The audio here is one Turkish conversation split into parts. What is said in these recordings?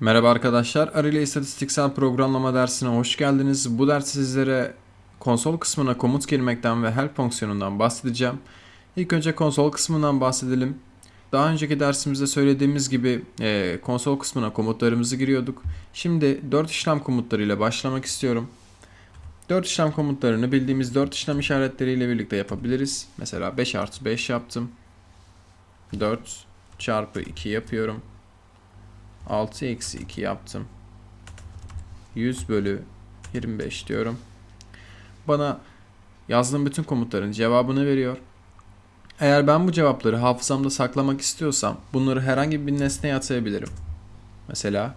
Merhaba arkadaşlar, Arile İstatistiksel Programlama dersine hoş geldiniz. Bu ders sizlere konsol kısmına komut girmekten ve help fonksiyonundan bahsedeceğim. İlk önce konsol kısmından bahsedelim. Daha önceki dersimizde söylediğimiz gibi e, konsol kısmına komutlarımızı giriyorduk. Şimdi 4 işlem komutlarıyla başlamak istiyorum. 4 işlem komutlarını bildiğimiz 4 işlem işaretleriyle birlikte yapabiliriz. Mesela 5 artı 5 yaptım. 4 çarpı 2 yapıyorum. 6 eksi 2 yaptım. 100 bölü 25 diyorum. Bana yazdığım bütün komutların cevabını veriyor. Eğer ben bu cevapları hafızamda saklamak istiyorsam bunları herhangi bir nesneye atayabilirim. Mesela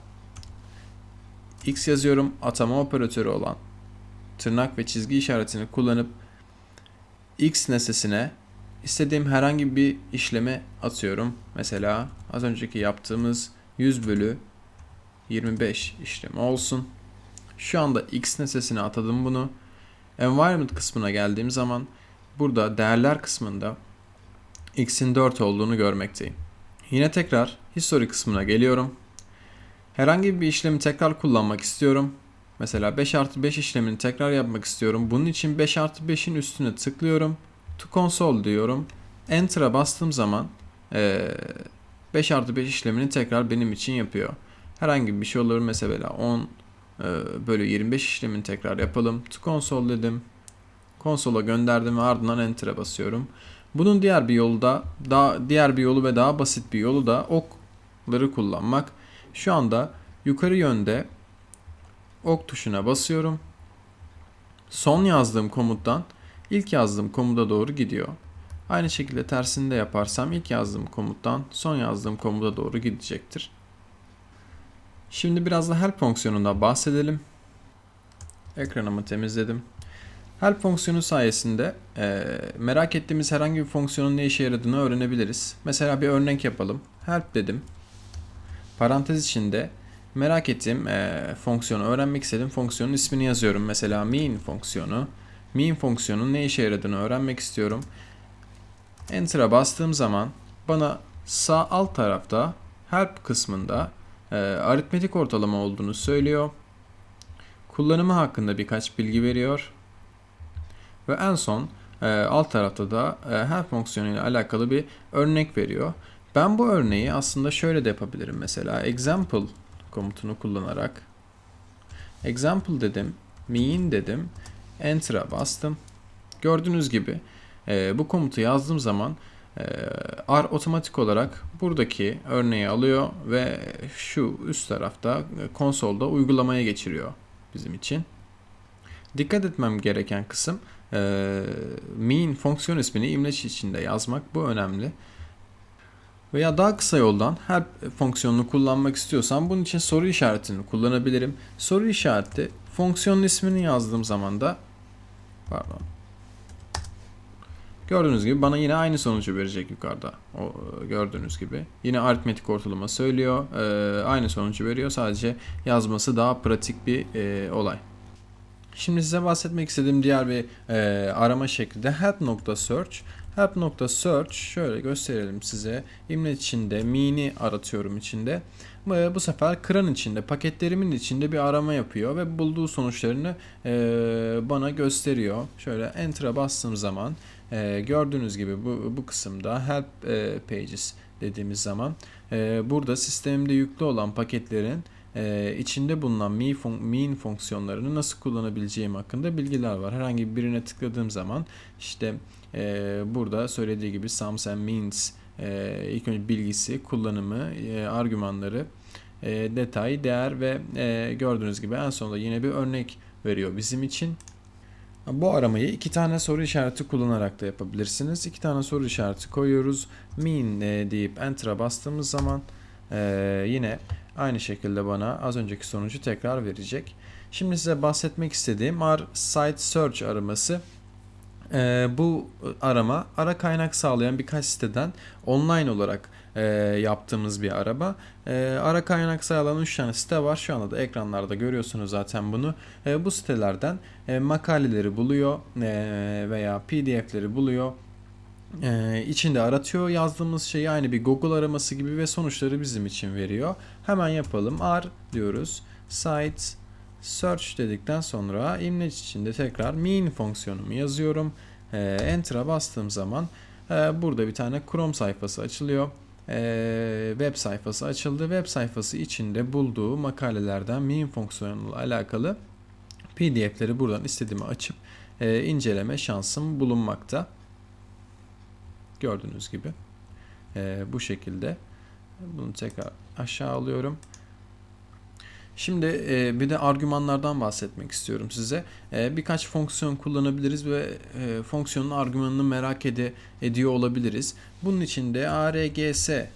x yazıyorum atama operatörü olan tırnak ve çizgi işaretini kullanıp x nesnesine istediğim herhangi bir işleme atıyorum. Mesela az önceki yaptığımız 100 bölü 25 işlemi olsun. Şu anda x nesnesine atadım bunu. Environment kısmına geldiğim zaman burada değerler kısmında x'in 4 olduğunu görmekteyim. Yine tekrar history kısmına geliyorum. Herhangi bir işlemi tekrar kullanmak istiyorum. Mesela 5 artı 5 işlemini tekrar yapmak istiyorum. Bunun için 5 artı 5'in üstüne tıklıyorum. To console diyorum. Enter'a bastığım zaman ee, 5 artı 5 işlemini tekrar benim için yapıyor. Herhangi bir şey olur mesela 10 e, bölü 25 işlemini tekrar yapalım. To console dedim. Konsola gönderdim ve ardından enter'a basıyorum. Bunun diğer bir yolu da daha diğer bir yolu ve daha basit bir yolu da okları kullanmak. Şu anda yukarı yönde ok tuşuna basıyorum. Son yazdığım komuttan ilk yazdığım komuta doğru gidiyor. Aynı şekilde tersini de yaparsam ilk yazdığım komuttan son yazdığım komuta doğru gidecektir. Şimdi biraz da help fonksiyonundan bahsedelim. Ekranımı temizledim. Help fonksiyonu sayesinde e, merak ettiğimiz herhangi bir fonksiyonun ne işe yaradığını öğrenebiliriz. Mesela bir örnek yapalım. Help dedim. Parantez içinde merak ettiğim e, fonksiyonu öğrenmek istedim. Fonksiyonun ismini yazıyorum. Mesela mean fonksiyonu. Mean fonksiyonun ne işe yaradığını öğrenmek istiyorum. Enter'a bastığım zaman bana sağ alt tarafta help kısmında e, aritmetik ortalama olduğunu söylüyor. Kullanımı hakkında birkaç bilgi veriyor. Ve en son e, alt tarafta da e, help fonksiyonu ile alakalı bir örnek veriyor. Ben bu örneği aslında şöyle de yapabilirim mesela example komutunu kullanarak example dedim, mean dedim, enter'a bastım. Gördüğünüz gibi e, bu komutu yazdığım zaman e, R otomatik olarak buradaki örneği alıyor ve şu üst tarafta e, konsolda uygulamaya geçiriyor bizim için. Dikkat etmem gereken kısım e, mean fonksiyon ismini imleç içinde yazmak. Bu önemli. Veya daha kısa yoldan her fonksiyonunu kullanmak istiyorsam bunun için soru işaretini kullanabilirim. Soru işareti fonksiyonun ismini yazdığım zaman da pardon Gördüğünüz gibi bana yine aynı sonucu verecek yukarıda. O e, gördüğünüz gibi. Yine aritmetik ortalama söylüyor. E, aynı sonucu veriyor. Sadece yazması daha pratik bir e, olay. Şimdi size bahsetmek istediğim diğer bir arama şekli de help.search. Help.search şöyle gösterelim size. İmle içinde mini aratıyorum içinde. Bu sefer kran içinde, paketlerimin içinde bir arama yapıyor ve bulduğu sonuçlarını bana gösteriyor. Şöyle enter'a bastığım zaman gördüğünüz gibi bu, bu kısımda help pages dediğimiz zaman burada sistemde yüklü olan paketlerin e, içinde bulunan mean, fun mean fonksiyonlarını nasıl kullanabileceğim hakkında bilgiler var. Herhangi birine tıkladığım zaman işte e, burada söylediği gibi sums and means e, ilk önce bilgisi, kullanımı, e, argümanları, e, detay, değer ve e, gördüğünüz gibi en sonunda yine bir örnek veriyor bizim için. Bu aramayı iki tane soru işareti kullanarak da yapabilirsiniz. İki tane soru işareti koyuyoruz. Mean e, deyip Enter'a bastığımız zaman yine aynı şekilde bana az önceki sonucu tekrar verecek. Şimdi size bahsetmek istediğim R Site Search araması. E, bu arama ara kaynak sağlayan birkaç siteden online olarak e, yaptığımız bir araba. E, ara kaynak sağlayan 3 tane site var. Şu anda da ekranlarda görüyorsunuz zaten bunu. E, bu sitelerden e, makaleleri buluyor e, veya pdf'leri buluyor Ee, içinde aratıyor yazdığımız şeyi aynı bir Google araması gibi ve sonuçları bizim için veriyor. Hemen yapalım. R diyoruz. Site search dedikten sonra imleç içinde tekrar mean fonksiyonumu yazıyorum. Ee, Enter'a bastığım zaman e, burada bir tane Chrome sayfası açılıyor. Ee, web sayfası açıldı. Web sayfası içinde bulduğu makalelerden mean fonksiyonuyla alakalı PDF'leri buradan istediğimi açıp e, inceleme şansım bulunmakta. Gördüğünüz gibi. E, bu şekilde. Bunu tekrar aşağı alıyorum. Şimdi e, bir de argümanlardan bahsetmek istiyorum size. E, birkaç fonksiyon kullanabiliriz ve e, fonksiyonun argümanını merak ede, ediyor olabiliriz. Bunun için de args e,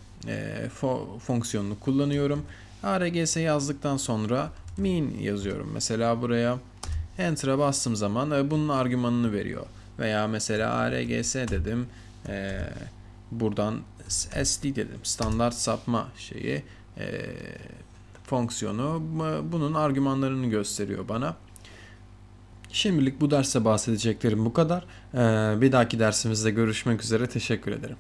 fo- fonksiyonunu kullanıyorum. args yazdıktan sonra mean yazıyorum. Mesela buraya enter'a bastığım zaman e, bunun argümanını veriyor. Veya mesela args dedim. E, buradan SD dedim. Standart sapma şeyi. E, fonksiyonu bu- bunun argümanlarını gösteriyor bana. Şimdilik bu derste bahsedeceklerim bu kadar. Ee, Bir dahaki dersimizde görüşmek üzere. Teşekkür ederim.